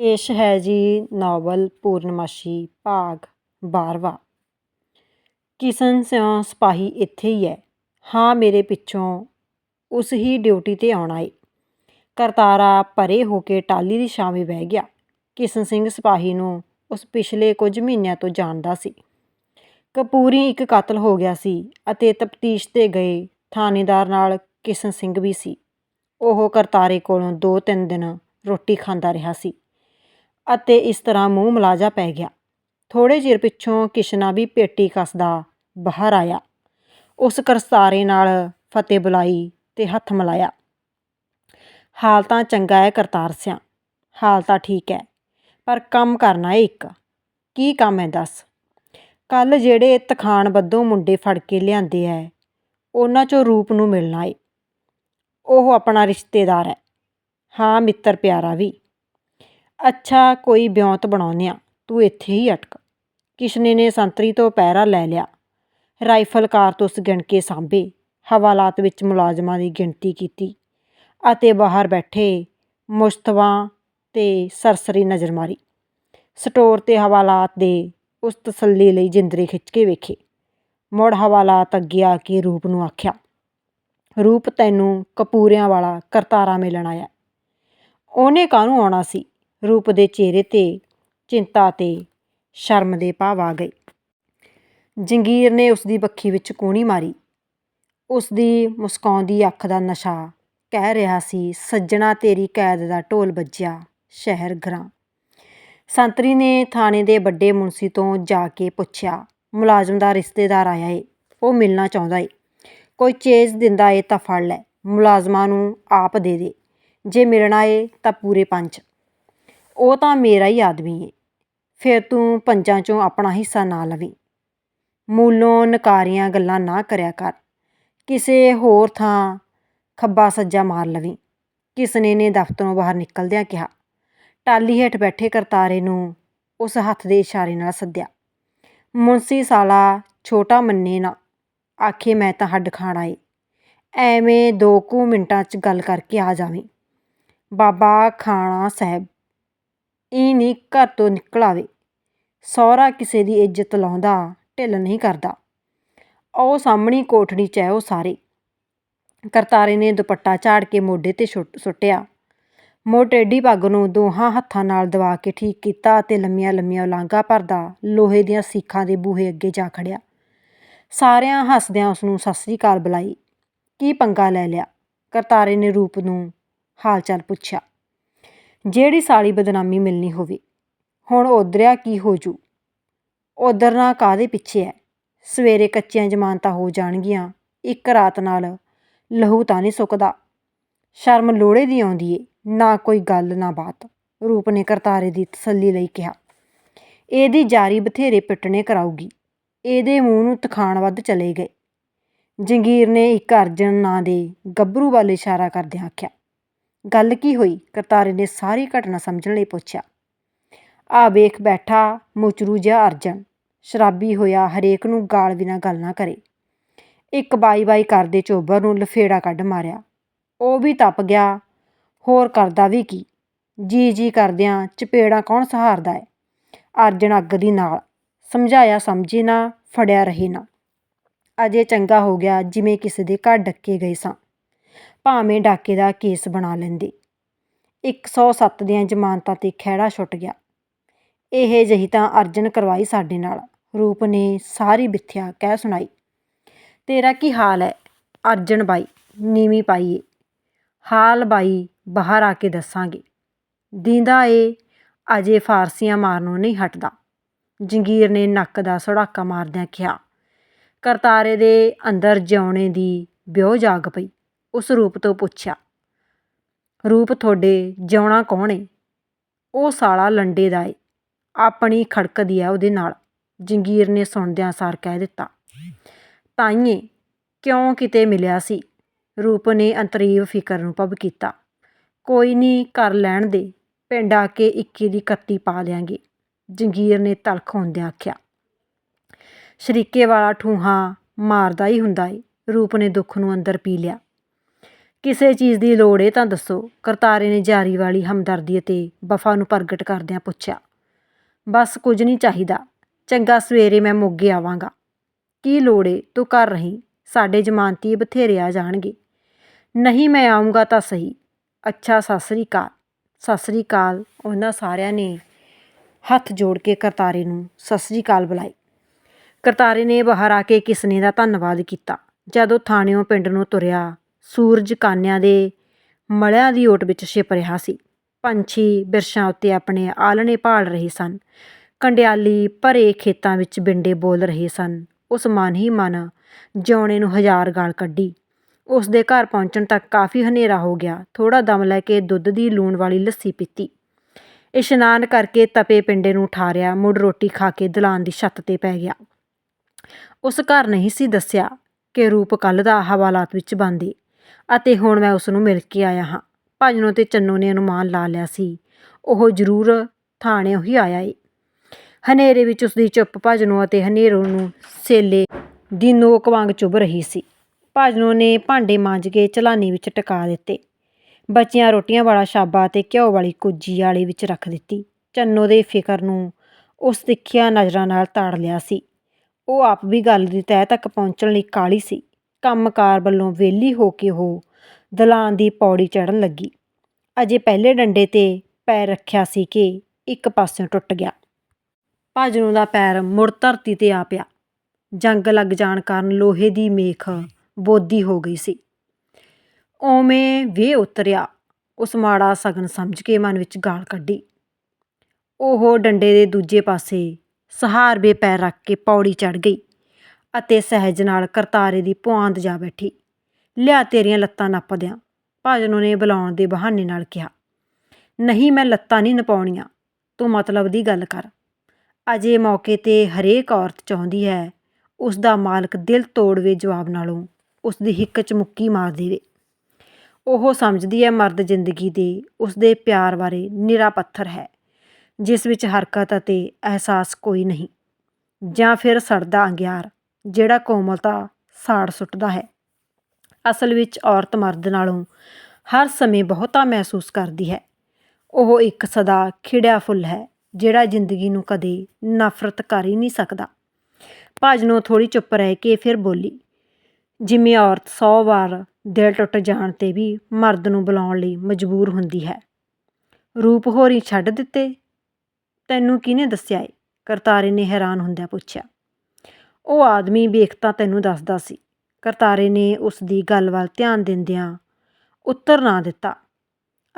ਪੇਸ਼ ਹੈ ਜੀ ਨਾਵਲ ਪੂਰਨਮਾਸ਼ੀ ਭਾਗ ਬਾਰ੍ਹਵਾਂ ਕਿਸ਼ਨ ਸਿਉ ਸਿਪਾਹੀ ਇੱਥੇ ਹੀ ਹੈ। ਹਾਂ ਮੇਰੇ ਪਿੱਛੋਂ ਉਸ ਹੀ ਡਿਊਟੀ 'ਤੇ ਆਉਣਾ ਏ। ਕਰਤਾਰਾ ਪਰੇ ਹੋ ਕੇ ਟਾਹਲੀ ਦੀ ਛਾਵੇਂ ਬਹਿ ਗਿਆ। ਕਿਸ਼ਨ ਸਿੰਘ ਸਿਪਾਹੀ ਨੂੰ ਉਸ ਪਿਛਲੇ ਕੁਝ ਮਹੀਨਿਆਂ ਤੋਂ ਜਾਣਦਾ ਸੀ। ਕਪੂਰੀ ਇੱਕ ਕਤਲ ਹੋ ਗਿਆ ਸੀ ਅਤੇ ਤਫਤੀਸ਼ 'ਤੇ ਗਏ ਥਾਣੇਦਾਰ ਨਾਲ ਕਿਸ਼ਨ ਸਿੰਘ ਵੀ ਸੀ। ਉਹ ਕਰਤਾਰੇ ਕੋਲੋਂ ਦੋ ਤਿੰਨ ਦਿਨ ਰੋਟੀ ਖਾਂਦਾ ਰਿਹਾ ਸੀ। ਅਤੇ ਇਸ ਤਰ੍ਹਾਂ ਮੂੰਹ ਮਲਾਜਾ ਪੈ ਗਿਆ। ਥੋੜੇ ਚਿਰ ਪਿੱਛੋਂ ਕਿਸ਼ਨਾ ਵੀ ਪੇਟੀ ਕੱਸਦਾ ਬਾਹਰ ਆਇਆ। ਉਸ ਕਰਤਾਰੇ ਨਾਲ ਫਤਿਹ ਬੁਲਾਈ ਤੇ ਹੱਥ ਮਿਲਾਇਆ। ਹਾਲ ਤਾਂ ਚੰਗਾ ਹੈ ਕਰਤਾਰ ਸਿਆਂ, ਹਾਲ ਤਾਂ ਠੀਕ ਹੈ, ਪਰ ਕੰਮ ਕਰਨਾ ਏ ਇੱਕ। ਕੀ ਕੰਮ ਹੈ ਦੱਸ? ਕੱਲ ਜਿਹੜੇ ਤਖਾਣ ਬੱਧੋਂ ਮੁੰਡੇ ਫੜ ਕੇ ਲਿਆਂਦੇ ਐ, ਉਹਨਾਂ ਚੋਂ ਰੂਪ ਨੂੰ ਮਿਲਣਾ ਏ। ਉਹ ਆਪਣਾ ਰਿਸ਼ਤੇਦਾਰ ਹੈ। ਹਾਂ ਮਿੱਤਰ ਪਿਆਰਾ ਵੀ। ਅੱਛਾ, ਕੋਈ ਬਿਉਂਤ ਬਣਾਉਂਦੇ ਆ ਤੂੰ ਇੱਥੇ ਹੀ ਅਟਕ। ਕਿਸ਼ਨੇ ਨੇ ਸੰਤਰੀ ਤੋਂ ਪਹਿਰਾ ਲੈ ਲਿਆ। ਰਾਈਫਲ ਕਾਰਤੂਸ ਗਿਣ ਕੇ ਸਾਂਭੇ। ਹਵਾਲਾਤ ਵਿੱਚ ਮੁਲਾਜ਼ਮਾਂ ਦੀ ਗਿਣਤੀ ਕੀਤੀ ਅਤੇ ਬਾਹਰ ਬੈਠੇ ਮੁਸ਼ਤਵਾ ਤੇ ਸਰਸਰੀ ਨਜ਼ਰ ਮਾਰੀ। ਸਟੋਰ ਤੇ ਹਵਾਲਾਤ ਦੇ ਉਸ ਤਸੱਲੀ ਲਈ ਜਿੰਦਰੇ ਖਿੱਚ ਕੇ ਵੇਖੇ। ਮੁੜ ਹਵਾਲਾਤ ਅੱਗੇ ਆ ਕੇ ਰੂਪ ਨੂੰ ਆਖਿਆ, ਰੂਪ ਤੈਨੂੰ ਕਪੂਰਿਆਂ ਵਾਲਾ ਕਰਤਾਰਾ ਮਿਲਣ ਆਇਆ। ਉਹਨੇ ਕਾਹਨੂੰ ਆਉਣਾ ਸੀ? ਰੂਪ ਦੇ ਚਿਹਰੇ ਤੇ, ਚਿੰਤਾ ਤੇ ਸ਼ਰਮ ਦੇ ਭਾਵ ਆ ਗਏ। ਜੰਗੀਰ ਨੇ ਉਸ ਦੀ ਬੱਖੀ ਵਿੱਚ ਕੋਣੀ ਮਾਰੀ। ਉਸ ਦੀ ਮੁਸਕਾਉਂਦੀ ਅੱਖ ਦਾ ਨਸ਼ਾ ਕਹਿ ਰਿਹਾ ਸੀ, ਸੱਜਣਾ ਤੇਰੀ ਕੈਦ ਦਾ ਢੋਲ ਵੱਜਿਆ ਸ਼ਹਿਰ ਗਰਾਂ ਸੰਤਰੀ ਨੇ ਥਾਣੇ ਦੇ ਵੱਡੇ ਮੁਨਸੀ ਤੋਂ ਜਾ ਕੇ ਪੁੱਛਿਆ, ਮੁਲਾਜ਼ਮ ਦਾ ਰਿਸ਼ਤੇਦਾਰ ਆਇਆ ਏ, ਉਹ ਮਿਲਣਾ ਚਾਹੁੰਦਾ ਏ। ਕੋਈ ਚੇਜ਼ ਦਿੰਦਾ ਏ ਤਾਂ ਫੜ ਲੈ, ਮੁਲਾਜ਼ਮਾਂ ਨੂੰ ਆਪ ਦੇ ਦੇ। ਜੇ ਮਿਲਣਾ ਏ ਤਾਂ ਪੂਰੇ ਪੰਜ। ਉਹ ਤਾਂ ਮੇਰਾ ਹੀ ਆਦਮੀ ਏ। ਫਿਰ ਤੂੰ ਪੰਜਾਂ ਚੋਂ ਆਪਣਾ ਹਿੱਸਾ ਨਾ ਲਵੀਂ। ਮੂਲੋਂ ਨਕਾਰੀਆਂ ਗੱਲਾਂ ਨਾ ਕਰਿਆ ਕਰ। ਕਿਸੇ ਹੋਰ ਥਾਂ ਖੱਬਾ ਸੱਜਾ ਮਾਰ ਲਵੀਂ। ਕਿਸਨੇ ਨੇ ਦਫ਼ਤਰੋਂ ਬਾਹਰ ਨਿਕਲਦਿਆਂ ਕਿਹਾ। ਟਾਲੀ ਹੇਠ ਬੈਠੇ ਕਰਤਾਰੇ ਨੂੰ ਉਸ ਹੱਥ ਦੇ ਇਸ਼ਾਰੇ ਨਾਲ ਸੱਦਿਆ। ਮੁੰਸੀ ਸਾਲਾ, ਛੋਟਾ ਮੰਨੇ ਨਾ। ਆਖੇ, ਮੈਂ ਤਾਂ ਹੱਡ ਖਾਣਾ ਏ ਐਵੇਂ ਦੋ ਕੁ ਮਿੰਟਾਂ 'ਚ ਗੱਲ ਕਰਕੇ ਆ ਜਾਵੀਂ। ਬਾਬਾ ਖਾਣਾ ਸਾਹਿਬ ਇਹ ਨਹੀਂ ਘਰ ਤੋਂ ਨਿਕਲ ਆਵੇ। ਸਹੁਰਾ ਕਿਸੇ ਦੀ ਇੱਜ਼ਤ ਲਾਉਂਦਾ, ਢਿੱਲ ਨਹੀਂ ਕਰਦਾ। ਉਹ ਸਾਹਮਣੀ ਕੋਠੜੀ 'ਚ ਹੈ ਉਹ ਸਾਰੇ। ਕਰਤਾਰੇ ਨੇ ਦੁਪੱਟਾ ਝਾੜ ਕੇ ਮੋਢੇ ਤੇ ਸੁੱਟਿਆ। ਮੋਹ ਟੇਢੀ ਪੱਗ ਨੂੰ ਦੋਹਾਂ ਹੱਥਾਂ ਨਾਲ ਦਬਾ ਕੇ ਠੀਕ ਕੀਤਾ ਅਤੇ ਲੰਮੀਆਂ ਲੰਮੀਆਂ ਉਲਾਂਘਾ ਭਰਦਾ, ਲੋਹੇ ਦੀਆਂ ਸੀਖਾਂ ਦੇ ਬੂਹੇ ਅੱਗੇ ਜਾ ਖੜਿਆ। ਸਾਰਿਆਂ ਹੱਸਦਿਆਂ ਉਸ ਨੂੰ ਸਤਿ ਸ੍ਰੀ ਅਕਾਲ ਬੁਲਾਈ। ਕੀ ਪੰਗਾ ਲੈ ਲਿਆ? ਕਰਤਾਰੇ ਨੇ ਰੂਪ ਨੂੰ ਹਾਲ ਚਾਲ ਪੁੱਛਿਆ। ਜਿਹੜੀ ਸਾਲੀ ਬਦਨਾਮੀ ਮਿਲਣੀ ਹੋਵੇ। ਹੁਣ ਉਧਰਿਆ ਕੀ ਹੋ ਜੂ ਉਧਰ ਕਾਦੇ ਪਿੱਛੇ ਐ? ਸਵੇਰੇ ਕੱਚੀਆਂ ਜ਼ਮਾਨਤਾਂ ਹੋ ਜਾਣਗੀਆਂ, ਇੱਕ ਰਾਤ ਨਾਲ। ਲਹੂ ਤਾਂ ਨਹੀਂ ਸੁੱਕਦਾ। ਸ਼ਰਮ ਲੋੜੇ ਦੀ ਆਉਂਦੀ ਏ, ਨਾ ਕੋਈ ਗੱਲ, ਨਾ ਬਾਤ, ਰੂਪ ਨੇ ਕਰਤਾਰੇ ਦੀ ਤਸੱਲੀ ਲਈ ਕਿਹਾ। ਇਹਦੀ ਜਾਰੀ ਬਥੇਰੇ ਪਿੱਟਣੇ ਕਰਾਊਗੀ। ਇਹਦੇ ਮੂੰਹ ਨੂੰ ਤਖਾਣ ਵੱਧ ਚਲੇ ਗਏ। ਜੰਗੀਰ ਨੇ ਇੱਕ ਅਰਜਨ ਨਾਂ ਦੇ ਗੱਭਰੂ ਵੱਲ ਇਸ਼ਾਰਾ ਕਰਦਿਆਂ ਆਖਿਆ ਗੱਲ ਕੀ ਹੋਈ? ਕਰਤਾਰੇ ਨੇ ਸਾਰੀ ਘਟਨਾ ਸਮਝਣ ਲਈ ਪੁੱਛਿਆ। ਆ ਵੇਖ ਬੈਠਾ ਮੁਚਰੂ ਜਿਹਾ ਅਰਜਨ। ਸ਼ਰਾਬੀ ਹੋਇਆ ਹਰੇਕ ਨੂੰ ਗਾਲ ਬਿਨਾ ਗੱਲ ਨਾ ਕਰੇ। ਇੱਕ ਬਾਈ ਬਾਈ ਕਰਦੇ ਚੋਬਰ ਨੂੰ ਲਫੇੜਾ ਕੱਢ ਮਾਰਿਆ। ਉਹ ਵੀ ਤਪ ਗਿਆ। ਹੋਰ ਕਰਦਾ ਵੀ ਕੀ? ਜੀ ਜੀ ਕਰਦਿਆਂ ਚਪੇੜਾ ਕੌਣ ਸਹਾਰਦਾ ਹੈ ਅਰਜਨ ਅੱਗ ਦੀ ਨਾਲ ਸਮਝਾਇਆ ਸਮਝੇ ਨਾ, ਫੜਿਆ ਰਹੇ ਨਾ। ਅਜੇ ਚੰਗਾ ਹੋ ਗਿਆ ਜਿਵੇਂ ਕਿਸੇ ਦੇ ਘਰ ਡੱਕੇ ਗਏ ਸਾਂ। ਭਾਵੇਂ ਡਾਕੇ ਦਾ ਕੇਸ ਬਣਾ ਲੈਂਦੇ। 107 ਦੀਆਂ ਜ਼ਮਾਨਤਾਂ ਤੇ ਖਹਿੜਾ ਛੁੱਟ ਗਿਆ। ਇਹ ਜਹੀ ਤਾਂ ਅਰਜਨ ਕਰਵਾਈ ਸਾਡੇ ਨਾਲ। ਰੂਪ ਨੇ ਸਾਰੀ ਵਿਥਿਆ ਕਹਿ ਸੁਣਾਈ। ਤੇਰਾ ਕੀ ਹਾਲ ਹੈ? ਅਰਜਨ ਬਾਈ, ਨੀਵੀਂ ਪਾਈਏ। ਹਾਲ ਬਾਈ, ਬਾਹਰ ਆ ਕੇ ਦੱਸਾਂਗੇ। ਦੀਂਦਾ ਏ, ਅਜੇ ਫਾਰਸੀਆਂ ਮਾਰਨੋਂ ਨਹੀਂ ਹਟਦਾ। ਜੰਗੀਰ ਨੇ ਨੱਕ ਦਾ ਸੜਾਕਾ ਮਾਰਦਿਆਂ ਕਿਹਾ, ਕਰਤਾਰੇ ਦੇ ਅੰਦਰ ਜਿਉਣੇ ਦੀ ਵਿਉ ਜਾਗ ਪਈ। ਉਸ ਰੂਪ ਤੋਂ ਪੁੱਛਿਆ, ਰੂਪ ਤੁਹਾਡੇ ਜਿਉਣਾ ਕੌਣ ਏ? ਉਹ ਸਾਲਾ ਲੰਡੇ ਦਾ ਏ, ਆਪਣੀ ਖੜਕਦੀ ਆ ਉਹਦੇ ਨਾਲ, ਜੰਗੀਰ ਨੇ ਸੁਣਦਿਆਂ ਸਾਰ ਕਹਿ ਦਿੱਤਾ। ਤਾਈਏ, ਕਿਉਂ ਕਿਤੇ ਮਿਲਿਆ ਸੀ? ਰੂਪ ਨੇ ਅੰਤਰੀਵ ਫਿਕਰ ਨੂੰ ਪਬ ਕੀਤਾ। ਕੋਈ ਨਹੀਂ ਕਰ ਲੈਣ ਦੇ, ਪਿੰਡ ਆ ਕੇ 21 ਦੀ ਕੱਤੀ ਪਾ ਦਿਆਂਗੇ, ਜੰਗੀਰ ਨੇ ਤਲਖ ਹੁੰਦਿਆਂ ਆਖਿਆ। ਸ਼ਰੀਕੇ ਵਾਲਾ ਠੂਹਾ ਮਾਰਦਾ ਹੀ ਹੁੰਦਾ ਏ, ਰੂਪ ਨੇ ਦੁੱਖ ਨੂੰ ਅੰਦਰ ਪੀ ਲਿਆ। ਕਿਸੇ ਚੀਜ਼ ਦੀ ਲੋੜ ਏ ਤਾਂ ਦੱਸੋ। ਕਰਤਾਰੇ ਨੇ ਜਾਰੀ ਵਾਲੀ ਹਮਦਰਦੀ ਅਤੇ ਵਫਾ ਨੂੰ ਪ੍ਰਗਟ ਕਰਦਿਆਂ ਪੁੱਛਿਆ, ਬਸ ਕੁਝ ਨਹੀਂ ਚਾਹੀਦਾ। ਚੰਗਾ, ਸਵੇਰੇ ਮੈਂ ਮੋਗੇ ਆਵਾਂਗਾ। ਕੀ ਲੋੜ ਏ? ਤੂੰ ਕਰ ਰਹੀ। ਸਾਡੇ ਜ਼ਮਾਨਤੀ ਬਥੇਰੇ ਆ ਜਾਣਗੇ। ਨਹੀਂ ਮੈਂ ਆਉਂਗਾ ਤਾਂ ਸਹੀ। ਅੱਛਾ, ਸਤਿ ਸ੍ਰੀ ਅਕਾਲ। ਸਤਿ ਸ੍ਰੀ ਅਕਾਲ। ਉਹਨਾਂ ਸਾਰਿਆਂ ਨੇ ਹੱਥ ਜੋੜ ਕੇ ਕਰਤਾਰੇ ਨੂੰ ਸਤਿ ਸ੍ਰੀ ਅਕਾਲ ਬੁਲਾਈ। ਕਰਤਾਰੇ ਨੇ ਬਾਹਰ ਆ ਕੇ ਕਿਸਨੇ ਦਾ ਧੰਨਵਾਦ ਕੀਤਾ। ਜਦੋਂ ਥਾਣਿਓਂ ਪਿੰਡ ਨੂੰ ਤੁਰਿਆ ਸੂਰਜ ਕਾਨਿਆਂ ਦੇ ਮਲਿਆਂ ਦੀ ਓਟ ਵਿੱਚ ਛਿਪ ਰਿਹਾ ਸੀ। ਪੰਛੀ ਬਿਰਸ਼ਾਂ ਉੱਤੇ ਆਪਣੇ ਆਲਣੇ ਭਾਲ ਰਹੇ ਸਨ। ਕੰਡਿਆਲੀ ਭਰੇ ਖੇਤਾਂ ਵਿੱਚ ਬਿੰਡੇ ਬੋਲ ਰਹੇ ਸਨ। ਉਸ ਮਨ ਹੀ ਮਨ ਜਿਉਣੇ ਨੂੰ ਹਜ਼ਾਰ ਗਾਲ ਕੱਢੀ। ਉਸ ਦੇ ਘਰ ਪਹੁੰਚਣ ਤੱਕ ਕਾਫੀ ਹਨੇਰਾ ਹੋ ਗਿਆ। ਥੋੜਾ ਦਮ ਲੈ ਕੇ ਦੁੱਧ ਦੀ ਲੂਣ ਵਾਲੀ ਲੱਸੀ ਪੀਤੀ। ਇਸ਼ਨਾਨ ਕਰਕੇ ਤਪੇ ਪਿੰਡੇ ਨੂੰ ਠਾਰਿਆ, ਮੁੜ ਰੋਟੀ ਖਾ ਕੇ ਦਲਾਨ ਦੀ ਛੱਤ ਤੇ ਪੈ ਗਿਆ। ਉਸ ਘਰ ਨਹੀਂ ਸੀ ਦੱਸਿਆ ਕਿ ਰੂਪ ਕੱਲ ਦਾ ਹਵਾਲਾਤ ਵਿੱਚ ਬੰਦੇ ਅਤੇ ਹੁਣ ਮੈਂ ਉਸ ਨੂੰ ਮਿਲ ਕੇ ਆਇਆ ਹਾਂ। ਭਜਨੋਂ ਅਤੇ ਚੰਨੋ ਨੇ ਅਨੁਮਾਨ ਲਾ ਲਿਆ ਸੀ। ਉਹ ਜ਼ਰੂਰ ਥਾਣਿਓਂ ਹੀ ਆਇਆ ਏ। ਹਨੇਰੇ ਵਿੱਚ ਉਸ ਦੀ ਚੁੱਪ ਭਜਨੋਂ ਅਤੇ ਹਨੇਰੋਂ ਨੂੰ ਸੇਲੇ ਦੀ ਨੋਕ ਵਾਂਗ ਚੁੱਭ ਰਹੀ ਸੀ। ਭਜਨੋਂ ਨੇ ਭਾਂਡੇ ਮਾਂਜ ਕੇ ਚਲਾਨੀ ਵਿੱਚ ਟਿਕਾ ਦਿੱਤੇ। ਬੱਚਿਆਂ ਰੋਟੀਆਂ ਵਾਲਾ ਛਾਬਾ ਅਤੇ ਘਿਓ ਵਾਲੀ ਕੁੱਜੀ ਵਾਲੇ ਵਿੱਚ ਰੱਖ ਦਿੱਤੀ। ਚੰਨੋ ਦੇ ਫਿਕਰ ਨੂੰ ਉਸ ਤਿੱਖੀਆਂ ਨਜ਼ਰਾਂ ਨਾਲ ਤਾੜ ਲਿਆ ਸੀ। ਉਹ ਆਪ ਵੀ ਗੱਲ ਦੀ ਤਹਿ ਤੱਕ ਪਹੁੰਚਣ ਲਈ ਕਾਲੀ ਸੀ। ਕੰਮਕਾਰ ਵੱਲੋਂ ਵਿਹਲੀ ਹੋ ਕੇ ਉਹ ਦਲਾਨ ਦੀ ਪੌੜੀ ਚੜ੍ਹਨ ਲੱਗੀ। ਅਜੇ ਪਹਿਲੇ ਡੰਡੇ ਤੇ ਪੈਰ ਰੱਖਿਆ ਸੀ ਕਿ ਇੱਕ ਪਾਸਿਓਂ ਟੁੱਟ ਗਿਆ। ਭਾਜਨੋਂ ਦਾ ਪੈਰ ਮੁੜ ਧਰਤੀ ਤੇ ਆ ਪਿਆ। ਜੰਗ ਲੱਗ ਜਾਣ ਕਾਰਨ ਲੋਹੇ ਦੀ ਮੇਖ ਬੋਦੀ ਹੋ ਗਈ ਸੀ। ਓਵੇਂ ਵੇ ਉਤਰਿਆ। ਉਸ ਮਾੜਾ ਸਗਨ ਸਮਝ ਕੇ ਮਨ ਵਿੱਚ ਗਾਲ ਕੱਢੀ। ਉਹ ਡੰਡੇ ਦੇ ਦੂਜੇ ਪਾਸੇ ਸਹਾਰਵੇ ਪੈਰ ਰੱਖ ਕੇ ਪੌੜੀ ਚੜ ਗਈ। ਅਤੇ ਸਹਿਜ ਨਾਲ ਕਰਤਾਰੇ ਦੀ ਪੁਆਂਦ ਜਾ ਬੈਠੀ। ਲਿਆ ਤੇਰੀਆਂ ਲੱਤਾਂ ਨੱਪ ਦਿਆਂ ਭਾਜਨੋਂ ਨੇ ਬੁਲਾਉਣ ਦੇ ਬਹਾਨੇ ਨਾਲ ਕਿਹਾ, ਨਹੀਂ, ਮੈਂ ਲੱਤਾਂ ਨਹੀਂ ਨਪਾਉਣੀਆਂ। ਤੂੰ ਮਤਲਬ ਦੀ ਗੱਲ ਕਰ। ਅਜੇ ਮੌਕੇ ਤੇ ਹਰੇਕ ਔਰਤ ਚਾਹੁੰਦੀ ਹੈ ਉਸ ਦਾ ਮਾਲਕ ਦਿਲ ਤੋੜਵੇ ਜਵਾਬ ਨਾਲੋਂ ਉਸ ਦੀ ਹਿੱਕ 'ਚ ਮੁੱਕੀ ਮਾਰ ਦੇਵੇ। ਉਹ ਸਮਝਦੀ ਹੈ ਮਰਦ ਜ਼ਿੰਦਗੀ ਦੇ ਉਸ ਦੇ ਪਿਆਰ ਬਾਰੇ ਨਿਰਾ ਪੱਥਰ ਹੈ, ਜਿਸ ਵਿੱਚ ਹਰਕਤ ਅਤੇ ਅਹਿਸਾਸ ਕੋਈ ਨਹੀਂ। ਜਾਂ ਫਿਰ ਸੜਦਾ ਅੰਗਿਆਰ ਜਿਹੜਾ ਕੋਮਲਤਾ ਸਾੜ ਸੁੱਟਦਾ ਹੈ। ਅਸਲ ਵਿੱਚ ਔਰਤ ਮਰਦ ਨਾਲੋਂ ਹਰ ਸਮੇਂ ਬਹੁਤਾ ਮਹਿਸੂਸ ਕਰਦੀ ਹੈ। ਉਹ ਇੱਕ ਸਦਾ ਖਿੜਿਆ ਫੁੱਲ ਹੈ, ਜਿਹੜਾ ਜ਼ਿੰਦਗੀ ਨੂੰ ਕਦੇ ਨਫ਼ਰਤ ਕਰ ਹੀ ਨਹੀਂ ਸਕਦਾ। ਭਾਜਨੋਂ ਥੋੜੀ ਚੁੱਪ ਰਹਿ ਕੇ ਫਿਰ ਬੋਲੀ, ਜਿਵੇਂ ਔਰਤ 100 ਵਾਰ ਦਿਲ ਟੁੱਟ ਜਾਣ ਤੇ ਵੀ ਮਰਦ ਨੂੰ ਬੁਲਾਉਣ ਲਈ ਮਜਬੂਰ ਹੁੰਦੀ ਹੈ। ਰੂਪ ਹੋਰੀ ਛੱਡ ਦਿੱਤੇ? ਤੈਨੂੰ ਕਿਹਨੇ ਦੱਸਿਆ ਏ? ਕਰਤਾਰੇ ਨੇ ਹੈਰਾਨ ਹੁੰਦਿਆਂ ਪੁੱਛਿਆ। ਉਹ ਆਦਮੀ ਵੇਖਤਾ ਤੈਨੂੰ ਦੱਸਦਾ ਸੀ। ਕਰਤਾਰੇ ਨੇ ਉਸ ਦੀ ਗੱਲ ਵੱਲ ਧਿਆਨ ਦਿੰਦਿਆਂ ਉੱਤਰ ਨਾ ਦਿੱਤਾ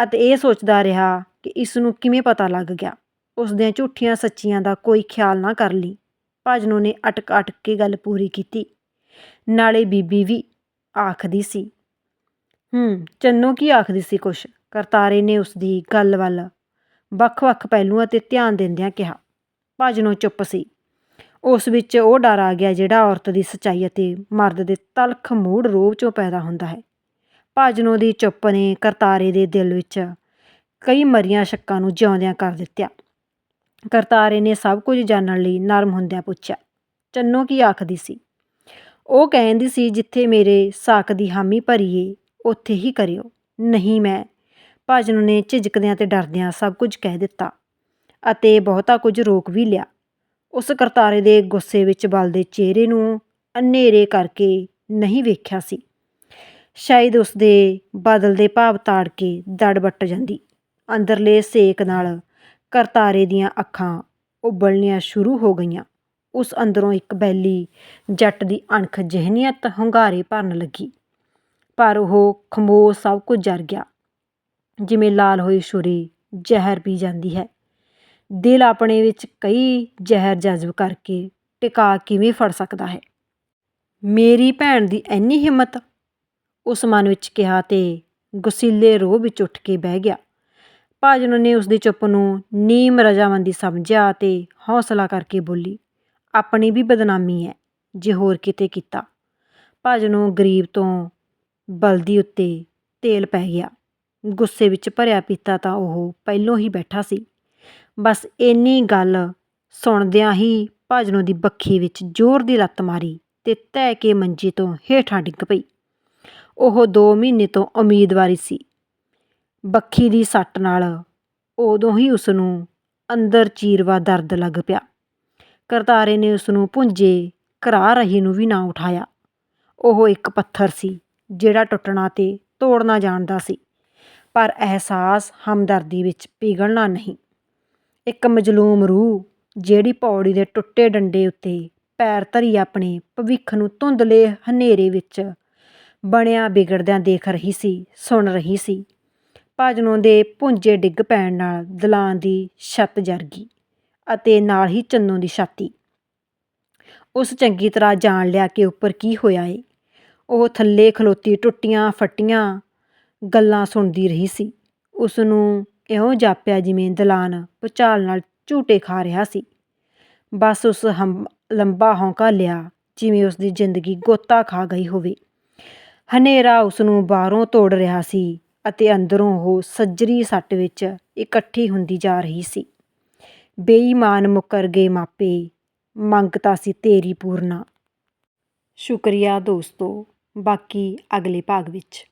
ਅਤੇ ਇਹ ਸੋਚਦਾ ਰਿਹਾ ਕਿ ਇਸ ਨੂੰ ਕਿਵੇਂ ਪਤਾ ਲੱਗ ਗਿਆ। ਉਸ ਦੀਆਂ ਝੂਠੀਆਂ ਸੱਚੀਆਂ ਦਾ ਕੋਈ ਖਿਆਲ ਨਾ ਕਰ ਲਈ। ਭਜਨੋਂ ਨੇ ਅਟਕ ਅਟਕ ਕੇ ਗੱਲ ਪੂਰੀ ਕੀਤੀ। ਨਾਲੇ ਬੀਬੀ ਵੀ ਆਖਦੀ ਸੀ। ਹੂੰ, ਚੰਨੋ ਕੀ ਆਖਦੀ ਸੀ ਕੁਛ? ਕਰਤਾਰੇ ਨੇ ਉਸ ਦੀ ਗੱਲ ਵੱਲ ਵੱਖ-ਵੱਖ ਪਹਿਲੂਆਂ ਤੇ ਧਿਆਨ ਦਿੰਦਿਆਂ ਕਿਹਾ। ਭਜਨੋਂ ਚੁੱਪ ਸੀ। ਉਸ ਵਿੱਚ ਉਹ ਡਰ ਆ ਗਿਆ ਜਿਹੜਾ ਔਰਤ ਦੀ ਸੱਚਾਈ ਅਤੇ ਮਰਦ ਦੇ ਤਲਖ ਮੂੜ ਰੋਹ ਚੋਂ ਪੈਦਾ ਹੁੰਦਾ ਹੈ। ਭਾਜਨੋ ਦੀ ਚੁੱਪ ਨੇ ਕਰਤਾਰੇ ਦੇ ਦਿਲ ਵਿੱਚ ਕਈ ਮਰੀਆਂ ਸ਼ੱਕਾਂ ਨੂੰ ਜਿਉਂਦਿਆਂ ਕਰ ਦਿੱਤਿਆ। ਕਰਤਾਰੇ ਨੇ ਸਭ ਕੁਝ ਜਾਣਨ ਲਈ ਨਰਮ ਹੁੰਦਿਆਂ ਪੁੱਛਿਆ, ਚੰਨੋ ਕੀ ਆਖਦੀ ਸੀ? ਉਹ ਕਹਿੰਦੀ ਸੀ, ਜਿੱਥੇ ਮੇਰੇ ਸਾਕ ਦੀ ਹਾਮੀ ਭਰੀਏ, ਉੱਥੇ ਹੀ ਕਰਿਓ। ਨਹੀਂ ਮੈਂ। ਭਾਜਨ ਨੇ ਝਿਜਕਦਿਆਂ ਤੇ ਡਰਦਿਆਂ ਸਭ ਕੁਝ ਕਹਿ ਦਿੱਤਾ ਅਤੇ ਬਹੁਤਾ ਕੁਝ ਰੋਕ ਵੀ ਲਿਆ। ਉਸ ਕਰਤਾਰੇ ਦੇ ਗੁੱਸੇ ਵਿੱਚ ਬਲਦੇ ਚਿਹਰੇ ਨੂੰ ਹਨੇਰੇ ਕਰਕੇ ਨਹੀਂ ਵੇਖਿਆ ਸੀ। ਸ਼ਾਇਦ ਉਸ ਦੇ ਬਦਲਦੇ ਭਾਵ ਤਾੜ ਕੇ ਦੜ ਵੱਟ ਜਾਂਦੀ। ਅੰਦਰਲੇ ਸੇਕ ਨਾਲ ਕਰਤਾਰੇ ਦੀਆਂ ਅੱਖਾਂ ਉਬਲਣੀਆਂ ਸ਼ੁਰੂ ਹੋ ਗਈਆਂ। ਉਸ ਅੰਦਰੋਂ ਇੱਕ ਬੈਲੀ ਜੱਟ ਦੀ ਅਣਖ ਜਿਹਨੀਅਤ ਹੰਗਾਰੇ ਭਰਨ ਲੱਗੀ। ਪਰ ਉਹ ਖਮੋਸ਼ ਸਭ ਕੁਝ ਜਰ ਗਿਆ। ਜਿਵੇਂ ਲਾਲ ਹੋਈ ਛੁਰੀ ਜ਼ਹਿਰ ਪੀ ਜਾਂਦੀ ਹੈ। ਦਿਲ ਆਪਣੇ ਵਿੱਚ ਕਈ ਜ਼ਹਿਰ ਜਜ਼ਬ ਕਰਕੇ ਟਿਕਾ ਕਿਵੇਂ ਫੜ ਸਕਦਾ ਹੈ? ਮੇਰੀ ਭੈਣ ਦੀ ਇੰਨੀ ਹਿੰਮਤ? ਉਸ ਮਨ ਵਿੱਚ ਕਿਹਾ ਤੇ ਗੁਸੀਲੇ ਰੋਹ ਵਿੱਚ ਉੱਠ ਕੇ ਬਹਿ ਗਿਆ। ਭਾਜਨ ਨੇ ਉਸ ਦੀ ਚੁੱਪ ਨੂੰ ਨੀਮ ਰਜਾਮੰਦੀ ਸਮਝਿਆ ਤੇ ਹੌਸਲਾ ਕਰਕੇ ਬੋਲੀ, ਆਪਣੀ ਵੀ ਬਦਨਾਮੀ ਹੈ, ਜੇ ਹੋਰ ਕਿਤੇ ਕੀਤਾ। ਭਾਜਨੋਂ ਗਰੀਬ ਤੋਂ ਬਲਦੀ ਉੱਤੇ ਤੇਲ ਪੈ ਗਿਆ। ਗੁੱਸੇ ਵਿੱਚ ਭਰਿਆ ਪੀਤਾ ਤਾਂ ਉਹ ਪਹਿਲੋਂ ਹੀ ਬੈਠਾ ਸੀ। ਬਸ ਇੰਨੀ ਗੱਲ ਸੁਣਦਿਆਂ ਹੀ ਭਾਜਨੋਂ ਦੀ ਬੱਖੀ ਵਿੱਚ ਜ਼ੋਰ ਦੀ ਲੱਤ ਮਾਰੀ ਤੇ ਤੈ ਕੇ ਮੰਜੇ ਤੋਂ ਹੇਠਾਂ ਡਿੱਗ ਪਈ। ਉਹ 2 ਮਹੀਨੇ ਤੋਂ ਉਮੀਦਵਾਰੀ ਸੀ। ਬੱਖੀ ਦੀ ਸੱਟ ਨਾਲ ਉਦੋਂ ਹੀ ਉਸ ਨੂੰ ਅੰਦਰ ਚੀਰਵਾ ਦਰਦ ਲੱਗ ਪਿਆ। ਕਰਤਾਰੇ ਨੇ ਉਸ ਨੂੰ ਪੁੰਜੇ ਕਰਾ ਰਹੀ ਨੂੰ ਵੀ ਨਾ ਉਠਾਇਆ। ਉਹ ਇੱਕ ਪੱਥਰ ਸੀ ਜਿਹੜਾ ਟੁੱਟਣਾ ਤੇ ਤੋੜਨਾ ਜਾਣਦਾ ਸੀ, ਪਰ ਅਹਿਸਾਸ ਹਮਦਰਦੀ ਵਿੱਚ ਪਿਘਲਣਾ ਨਹੀਂ। ਇੱਕ ਮਜਲੂਮ ਰੂਹ, ਜਿਹੜੀ ਪੌੜੀ ਦੇ ਟੁੱਟੇ ਡੰਡੇ ਉੱਤੇ ਪੈਰ ਧਰੀ ਆਪਣੇ ਭਵਿੱਖ ਨੂੰ ਧੁੰਦਲੇ ਹਨੇਰੇ ਵਿੱਚ ਬਣਿਆ ਵਿਗੜਦਿਆਂ ਦੇਖ ਰਹੀ ਸੀ, ਸੁਣ ਰਹੀ ਸੀ। ਭਜਨੋਂ ਦੇ ਪੁੰਜੇ ਡਿੱਗ ਪੈਣ ਨਾਲ ਦਲਾਂ ਦੀ ਛੱਤ ਜਰ ਗਈ ਅਤੇ ਨਾਲ ਹੀ ਚੰਨੋਂ ਦੀ ਛਾਤੀ। ਉਸ ਚੰਗੀ ਤਰ੍ਹਾਂ ਜਾਣ ਲਿਆ ਕਿ ਉੱਪਰ ਕੀ ਹੋਇਆ ਏ। ਉਹ ਥੱਲੇ ਖਲੋਤੀ ਟੁੱਟੀਆਂ ਫੱਟੀਆਂ ਗੱਲਾਂ ਸੁਣਦੀ ਰਹੀ ਸੀ। ਉਸ ਨੂੰ ਇਉਂ ਜਾਪਿਆ ਜਿਵੇਂ ਦਲਾਨ ਭੁਚਾਲ ਨਾਲ ਝੂਟੇ ਖਾ ਰਿਹਾ ਸੀ। ਬਸ ਉਸ ਹੰ, ਲੰਬਾ ਹੌਂਕਾ ਲਿਆ ਜਿਵੇਂ ਉਸ ਦੀ ਜ਼ਿੰਦਗੀ ਗੋਤਾ ਖਾ ਗਈ ਹੋਵੇ। ਹਨੇਰਾ ਉਸ ਨੂੰ ਬਾਹਰੋਂ ਤੋੜ ਰਿਹਾ ਸੀ ਅਤੇ ਅੰਦਰੋਂ ਉਹ ਸੱਜਰੀ ਸੱਟ ਵਿੱਚ ਇਕੱਠੀ ਹੁੰਦੀ ਜਾ ਰਹੀ ਸੀ। ਬੇਈਮਾਨ ਮੁੱਕਰ ਗਏ ਮਾਪੇ ਮੰਗਤਾ ਸੀ ਤੇਰੀ ਪੂਰਨਾ। ਸ਼ੁਕਰੀਆ ਦੋਸਤੋ, ਬਾਕੀ ਅਗਲੇ ਭਾਗ ਵਿੱਚ।